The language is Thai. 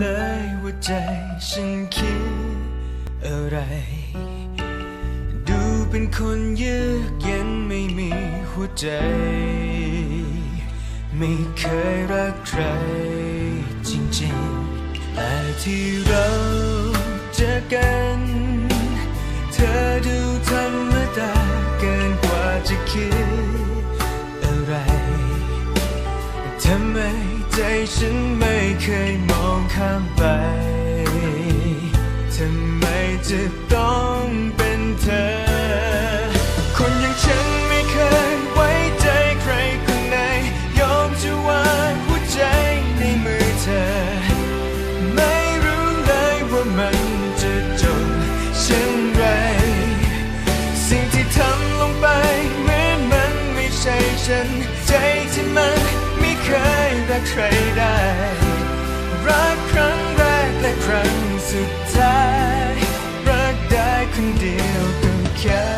เลยว่าใจฉันคิดอะไร ดูเป็นคนเยือกเย็นไม่มีหัวใจ ไม่เคยรักใครจริงๆแต่ที่เราเจอกัน เธอดู ใจฉันไม่เคยมองข้ามไป ทำไมจะต้องเป็นเธอ คนอย่างฉันไม่เคยไว้ใจใครคนไหน ยอมจะวางหัวใจในมือเธอ ไม่รู้เลยว่ามันจะจบเช่นไร สิ่งที่ทำลงไปเหมือนมันไม่ใช่ฉันใจ ครได้ รักครั้งแรกและครั้งสุดท้าย รักได้คนเดียวก็แค่